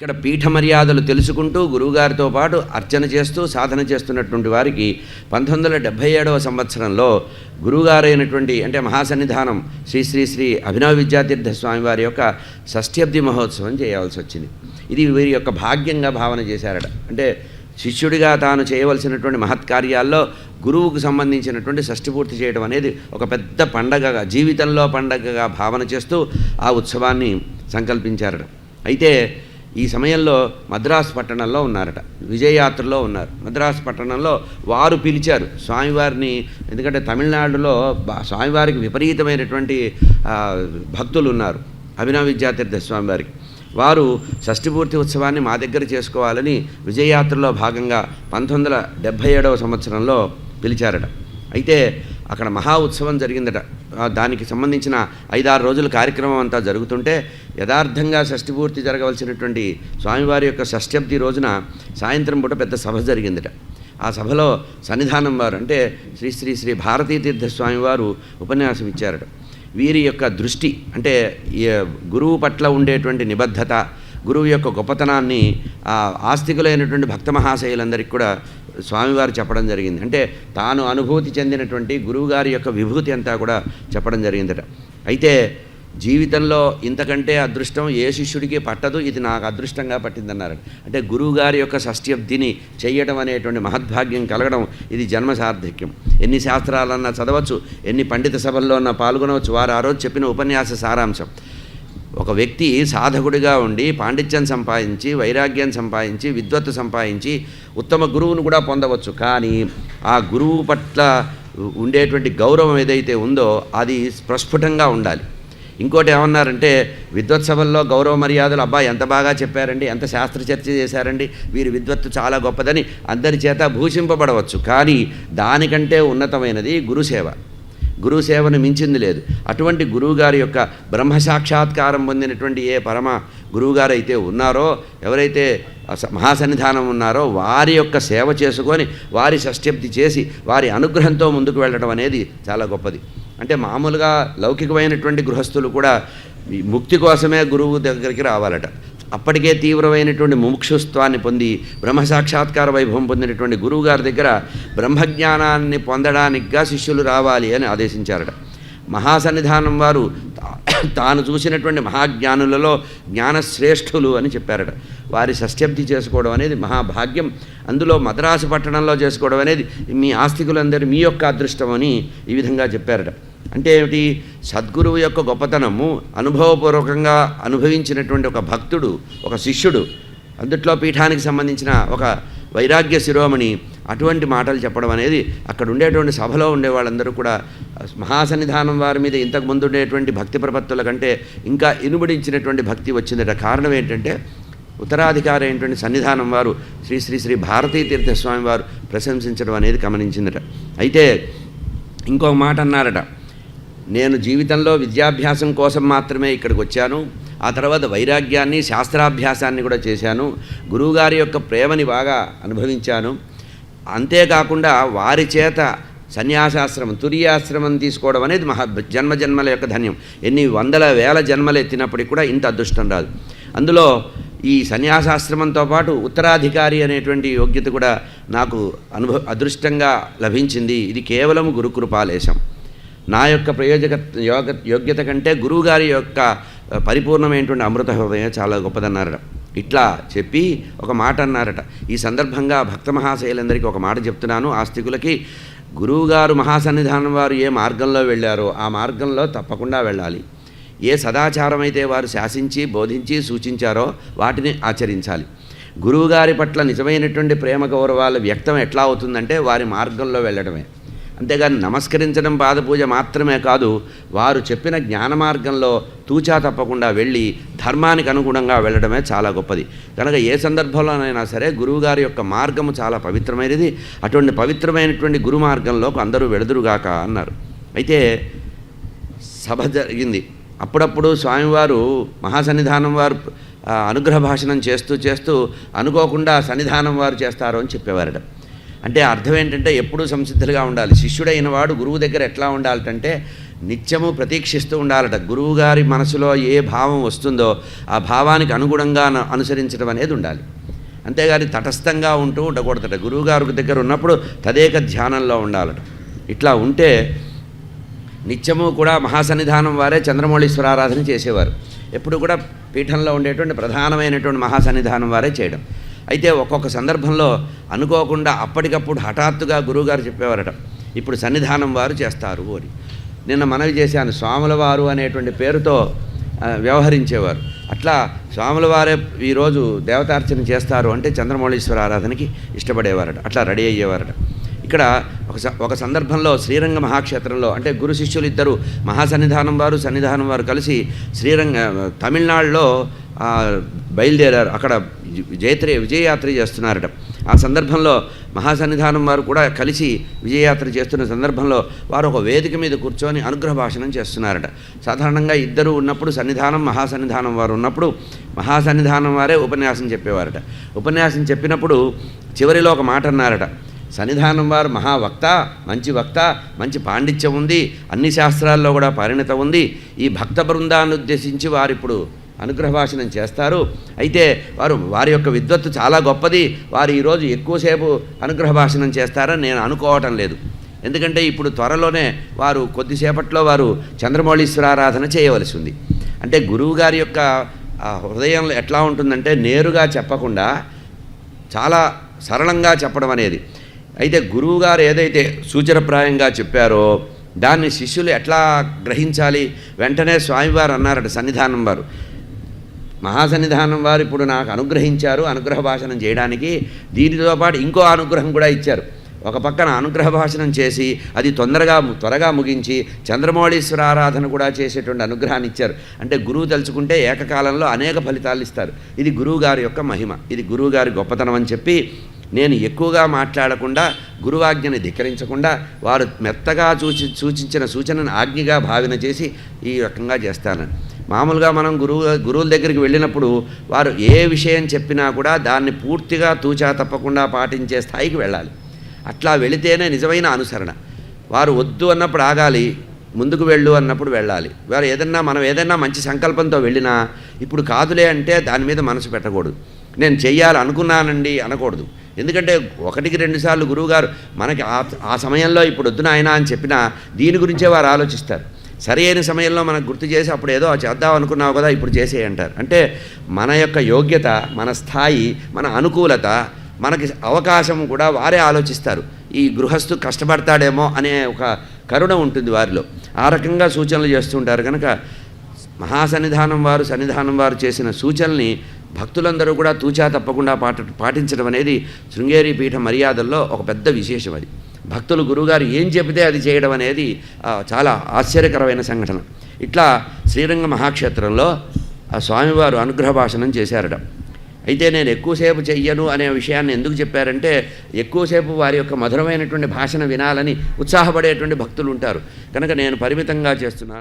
ఇక్కడ పీఠ మర్యాదలు తెలుసుకుంటూ గురువుగారితో పాటు అర్చన చేస్తూ సాధన చేస్తున్నటువంటి వారికి పంతొమ్మిది వందల డెబ్భై ఏడవ సంవత్సరంలో గురువుగారైనటువంటి అంటే మహాసన్నిధానం శ్రీ శ్రీ శ్రీ అభినవ విద్యాతీర్థ స్వామి వారి యొక్క షష్ఠ్యబ్ది మహోత్సవం చేయవలసి వచ్చింది. ఇది వీరి యొక్క భాగ్యంగా భావన చేశారట. అంటే శిష్యుడిగా తాను చేయవలసినటువంటి మహత్కార్యాల్లో గురువుకు సంబంధించినటువంటి షష్ఠి పూర్తి చేయడం అనేది ఒక పెద్ద పండగగా జీవితంలో పండగగా భావన చేస్తూ ఆ ఉత్సవాన్ని సంకల్పించారట. అయితే ఈ సమయంలో మద్రాసు పట్టణంలో ఉన్నారట. విజయయాత్రలో ఉన్నారు. మద్రాసు పట్టణంలో వారు పిలిచారు. స్వామివారిని ఎందుకంటే తమిళనాడులో స్వామివారికి విపరీతమైనటువంటి భక్తులు ఉన్నారు అభినవ విద్యాతీర్థ స్వామివారికి. వారు షష్ఠిపూర్తి ఉత్సవాన్ని మా దగ్గర చేసుకోవాలని విజయయాత్రలో భాగంగా పంతొమ్మిది వందల డెబ్భై ఏడవ సంవత్సరంలో పిలిచారట. అయితే అక్కడ మహా ఉత్సవం జరిగిందట. దానికి సంబంధించిన ఐదారు రోజుల కార్యక్రమం అంతా జరుగుతుంటే యథార్థంగా షష్ఠిపూర్తి జరగవలసినటువంటి స్వామివారి యొక్క షష్ఠబ్ది రోజున సాయంత్రం పూట పెద్ద సభ జరిగిందిట. ఆ సభలో సన్నిధానం వారు అంటే శ్రీ శ్రీ శ్రీ భారతీ తీర్థ స్వామివారు ఉపన్యాసం ఇచ్చారట. వీరి యొక్క దృష్టి అంటే ఈ గురువు పట్ల ఉండేటువంటి నిబద్ధత గురువు యొక్క గొప్పతనాన్ని ఆస్తికులైనటువంటి భక్త మహాశయులందరికీ కూడా స్వామివారు చెప్పడం జరిగింది. అంటే తాను అనుభూతి చెందినటువంటి గురువుగారి యొక్క విభూతి అంతా కూడా చెప్పడం జరిగిందట. అయితే జీవితంలో ఇంతకంటే అదృష్టం ఏ శిష్యుడికి పట్టదు ఇది నాకు అదృష్టంగా పట్టిందన్నారు అంటే గురువుగారి యొక్క షష్ట్యబ్దిని చేయడం అనేటువంటి మహద్భాగ్యం కలగడం ఇది జన్మ సార్థక్యం. ఎన్ని శాస్త్రాలన్నా చదవచ్చు ఎన్ని పండిత సభల్లో అన్నా పాల్గొనవచ్చు వారు ఆ రోజు చెప్పిన ఉపన్యాస సారాంశం. ఒక వ్యక్తి సాధకుడిగా ఉండి పాండిత్యం సంపాదించి వైరాగ్యం సంపాదించి విద్వత్తు సంపాదించి ఉత్తమ గురువును కూడా పొందవచ్చు. కానీ ఆ గురువు పట్ల ఉండేటువంటి గౌరవం ఏదైతే ఉందో అది ప్రస్ఫుటంగా ఉండాలి. ఇంకోటి ఏమన్నారంటే విద్వత్సభల్లో గౌరవ మర్యాదలు అబ్బాయి ఎంత బాగా చెప్పారండి ఎంత శాస్త్ర చర్చ చేశారండి వీరి విద్వత్తు చాలా గొప్పదని అందరి చేత భూషింపబడవచ్చు. కానీ దానికంటే ఉన్నతమైనది గురుసేవ. గురువు సేవను మించింది లేదు. అటువంటి గురువుగారి యొక్క బ్రహ్మ సాక్షాత్కారం పొందినటువంటి ఏ పరమ గురువుగారు అయితే ఉన్నారో ఎవరైతే మహాసన్నిధానం ఉన్నారో వారి యొక్క సేవ చేసుకొని వారి షష్ఠ్యబ్ది చేసి వారి అనుగ్రహంతో ముందుకు వెళ్ళడం అనేది చాలా గొప్పది. అంటే మామూలుగా లౌకికమైనటువంటి గృహస్థులు కూడా ముక్తి కోసమే గురువు దగ్గరికి రావాలట. అప్పటికే తీవ్రమైనటువంటి ముముక్షుత్వాన్ని పొంది బ్రహ్మ సాక్షాత్కార వైభవం పొందినటువంటి గురువుగారి దగ్గర బ్రహ్మజ్ఞానాన్ని పొందడానికిగా శిష్యులు రావాలి అని ఆదేశించారట. మహాసన్నిధానం వారు తాను చూసినటువంటి మహాజ్ఞానులలో జ్ఞానశ్రేష్ఠులు అని చెప్పారట. వారి షష్ఠ్యబ్ది చేసుకోవడం అనేది మహాభాగ్యం. అందులో మద్రాసు పట్టణంలో చేసుకోవడం అనేది మీ ఆస్తికులందరూ మీ యొక్క అదృష్టం అని ఈ విధంగా చెప్పారట. అంటే ఏమిటి? సద్గురువు యొక్క గొప్పతనము అనుభవపూర్వకంగా అనుభవించినటువంటి ఒక భక్తుడు ఒక శిష్యుడు అందుట్లో పీఠానికి సంబంధించిన ఒక వైరాగ్య శిరోమణి అటువంటి మాటలు చెప్పడం అనేది అక్కడ ఉండేటువంటి సభలో ఉండే వాళ్ళందరూ కూడా మహాసన్నిధానం వారి మీద ఇంతకు ముందు ఉండేటువంటి భక్తి ప్రపత్తుల కంటే ఇంకా ఇనుబడించినటువంటి భక్తి వచ్చిందట. కారణం ఏంటంటే ఉత్తరాధికారి అయినటువంటి సన్నిధానం వారు శ్రీ శ్రీ శ్రీ భారతీ తీర్థస్వామి వారు ప్రశంసించడం అనేది గమనించిందట. అయితే ఇంకొక మాట అన్నారట. నేను జీవితంలో విద్యాభ్యాసం కోసం మాత్రమే ఇక్కడికి వచ్చాను. ఆ తర్వాత వైరాగ్యాన్ని శాస్త్రాభ్యాసాన్ని కూడా చేశాను. గురువుగారి యొక్క ప్రేమని బాగా అనుభవించాను. అంతేకాకుండా వారి చేత సన్యాసాశ్రమం తురియాశ్రమం తీసుకోవడం అనేది మహా జన్మ జన్మల యొక్క ధన్యం. ఎన్ని వందల వేల జన్మలు ఎత్తినప్పటికీ కూడా ఇంత అదృష్టం రాదు. అందులో ఈ సన్యాసాశ్రమంతో పాటు ఉత్తరాధికారి అనేటువంటి యోగ్యత కూడా నాకు అనుభవ అదృష్టంగా లభించింది. ఇది కేవలం గురుకృపాలేశం. నా యొక్క ప్రయోజక యోగ యోగ్యత కంటే గురువుగారి యొక్క పరిపూర్ణమైనటువంటి అమృత హృదయం చాలా గొప్పదన్నారట. ఇట్లా చెప్పి ఒక మాట అన్నారట. ఈ సందర్భంగా భక్త మహాశైలందరికీ ఒక మాట చెప్తున్నాను. ఆస్తికులకి గురువుగారు మహాసన్నిధానం వారు ఏ మార్గంలో వెళ్ళారో ఆ మార్గంలో తప్పకుండా వెళ్ళాలి. ఏ సదాచారం అయితే వారు శాసించి బోధించి సూచించారో వాటిని ఆచరించాలి. గురువుగారి పట్ల నిజమైనటువంటి ప్రేమ గౌరవాలు వ్యక్తం ఎట్లా అవుతుందంటే వారి మార్గంలో వెళ్ళడమే. అంతేగాని నమస్కరించడం పాదపూజ మాత్రమే కాదు వారు చెప్పిన జ్ఞాన మార్గంలో తూచా తప్పకుండా వెళ్ళి ధర్మానికి అనుగుణంగా వెళ్ళడమే చాలా గొప్పది. కనుక ఏ సందర్భంలోనైనా సరే గురువుగారి యొక్క మార్గము చాలా పవిత్రమైనది. అటువంటి పవిత్రమైనటువంటి గురు మార్గంలోకి అందరూ వెళదురుగాక అన్నారు. అయితే సభ జరిగింది. అప్పుడప్పుడు స్వామివారు మహాసన్నిధానం వారు అనుగ్రహ భాషణం చేస్తూ చేస్తూ అనుకోకుండా సన్నిధానం వారు చేస్తారు అని చెప్పేవారట. అంటే అర్థం ఏంటంటే ఎప్పుడూ సంసిద్ధులుగా ఉండాలి. శిష్యుడైన వాడు గురువు దగ్గర ఎట్లా ఉండాలంటే నిత్యము ప్రతీక్షిస్తూ ఉండాలట. గురువుగారి మనసులో ఏ భావం వస్తుందో ఆ భావానికి అనుగుణంగా అనుసరించడం అనేది ఉండాలి. అంతేగాని తటస్థంగా ఉంటూ ఉండకూడదట. గురువుగారి దగ్గర ఉన్నప్పుడు తదేక ధ్యానంలో ఉండాలట. ఇట్లా ఉంటే నిత్యము కూడా మహాసన్నిధానం వారే చంద్రమౌళీశ్వర ఆరాధన చేసేవారు. ఎప్పుడు కూడా పీఠంలో ఉండేటువంటి ప్రధానమైనటువంటి మహాసన్నిధానం వారే చేయడం. అయితే ఒక్కొక్క సందర్భంలో అనుకోకుండా అప్పటికప్పుడు హఠాత్తుగా గురువుగారు చెప్పేవారట ఇప్పుడు సన్నిధానం వారు చేస్తారు అని. నిన్న మనవి చేశాను స్వాముల వారు అనేటువంటి పేరుతో వ్యవహరించేవారు. అట్లా స్వాముల వారే ఈరోజు దేవతార్చన చేస్తారు అంటే చంద్రమౌళీశ్వర ఆరాధనకి ఇష్టపడేవారట అట్లా రెడీ అయ్యేవారట. ఇక్కడ ఒక స- ఒక సందర్భంలో శ్రీరంగ మహాక్షేత్రంలో అంటే గురు శిష్యులు ఇద్దరు మహాసన్నిధానం వారు సన్నిధానం వారు కలిసి శ్రీరంగ తమిళనాడులో బయలుదేరారు. అక్కడ జయత్రి విజయయాత్ర చేస్తున్నారట. ఆ సందర్భంలో మహాసన్నిధానం వారు కూడా కలిసి విజయయాత్ర చేస్తున్న సందర్భంలో వారు ఒక వేదిక మీద కూర్చొని అనుగ్రహ భాషణం చేస్తున్నారట. సాధారణంగా ఇద్దరు ఉన్నప్పుడు సన్నిధానం మహాసన్నిధానం వారు ఉన్నప్పుడు మహాసన్నిధానం వారే ఉపన్యాసం చెప్పేవారట. ఉపన్యాసం చెప్పినప్పుడు చివరిలో ఒక మాట అన్నారట. సన్నిధానం వారు మహావక్త మంచి వక్త మంచి పాండిత్యం ఉంది అన్ని శాస్త్రాల్లో కూడా పరిణత ఉంది. ఈ భక్త బృందాన్ని ఉద్దేశించి వారిప్పుడు అనుగ్రహ భాషణం చేస్తారు. అయితే వారు వారి యొక్క విద్వత్తు చాలా గొప్పది. వారు ఈరోజు ఎక్కువసేపు అనుగ్రహ భాషణం చేస్తారని నేను అనుకోవటం లేదు. ఎందుకంటే ఇప్పుడు త్వరలోనే వారు కొద్దిసేపట్లో వారు చంద్రమౌళీశ్వరారాధన చేయవలసి ఉంది. అంటే గురువు గారి యొక్క హృదయం హృదయంలో ఎట్లా ఉంటుందంటే నేరుగా చెప్పకుండా చాలా సరళంగా చెప్పడం అనేది. అయితే గురువుగారు ఏదైతే సూచనప్రాయంగా చెప్పారో దాన్ని శిష్యులు ఎట్లా గ్రహించాలి? వెంటనే స్వామివారు అన్నారట సన్నిధానం వారు. మహాసన్నిధానం వారు ఇప్పుడు నాకు అనుగ్రహించారు అనుగ్రహ భాషణం చేయడానికి. దీనితో పాటు ఇంకో అనుగ్రహం కూడా ఇచ్చారు. ఒక పక్కన అనుగ్రహ భాషణం చేసి అది తొందరగా త్వరగా ముగించి చంద్రమౌళీశ్వర ఆరాధన కూడా చేసేటువంటి అనుగ్రహాన్ని ఇచ్చారు. అంటే గురువు తలుచుకుంటే ఏకకాలంలో అనేక ఫలితాలు ఇస్తారు. ఇది గురువు గారి యొక్క మహిమ. ఇది గురువుగారి గొప్పతనం అని చెప్పి నేను ఎక్కువగా మాట్లాడకుండా గురువాజ్ఞని ధిక్కరించకుండా వారు మెత్తగా సూచి సూచించిన సూచనను ఆజ్ఞగా భావన చేసి ఈ రకంగా చేస్తానని. మామూలుగా మనం గురువు గురువుల దగ్గరికి వెళ్ళినప్పుడు వారు ఏ విషయం చెప్పినా కూడా దాన్ని పూర్తిగా తూచా తప్పకుండా పాటించే స్థాయికి వెళ్ళాలి. అట్లా వెళితేనే నిజమైన అనుసరణ. వారు వద్దు అన్నప్పుడు ఆగాలి ముందుకు వెళ్ళు అన్నప్పుడు వెళ్ళాలి. వారు ఏదన్నా మనం ఏదైనా మంచి సంకల్పంతో వెళ్ళినా ఇప్పుడు కాదులే అంటే దాని మీద మనసు పెట్టకూడదు. నేను చెయ్యాలనుకున్నానండి అనకూడదు. ఎందుకంటే ఒకటికి రెండుసార్లు గురువుగారు మనకి ఆ ఆ సమయంలో ఇప్పుడు వద్దున ఆయన అని చెప్పినా దీని గురించే వారు ఆలోచిస్తారు. సరి అయిన సమయంలో మనకు గుర్తు చేసి అప్పుడు ఏదో చేద్దాం అనుకున్నావు కదా ఇప్పుడు చేసేయి అంటారు. అంటే మన యొక్క యోగ్యత మన స్థాయి మన అనుకూలత మనకి అవకాశం కూడా వారే ఆలోచిస్తారు. ఈ గృహస్థు కష్టపడతాడేమో అనే ఒక కరుణ ఉంటుంది వారిలో. ఆ రకంగా సూచనలు చేస్తుంటారు కనుక మహాసన్నిధానం వారు సన్నిధానం వారు చేసిన సూచనల్ని భక్తులందరూ కూడా తూచా తప్పకుండా పాట పాటించడం అనేది శృంగేరి పీఠ మర్యాదల్లో ఒక పెద్ద విశేషం అది. భక్తులు గురువుగారు ఏం చెబితే అది చేయడం అనేది చాలా ఆశ్చర్యకరమైన సంఘటన. ఇట్లా శ్రీరంగ మహాక్షేత్రంలో ఆ స్వామివారు అనుగ్రహ భాషణం చేశారట. అయితే నేను ఎక్కువసేపు చెయ్యను అనే విషయాన్ని ఎందుకు చెప్పారంటే ఎక్కువసేపు వారి యొక్క మధురమైనటువంటి భాషను వినాలని ఉత్సాహపడేటువంటి భక్తులు ఉంటారు. కనుక నేను పరిమితంగా చేస్తున్నాను.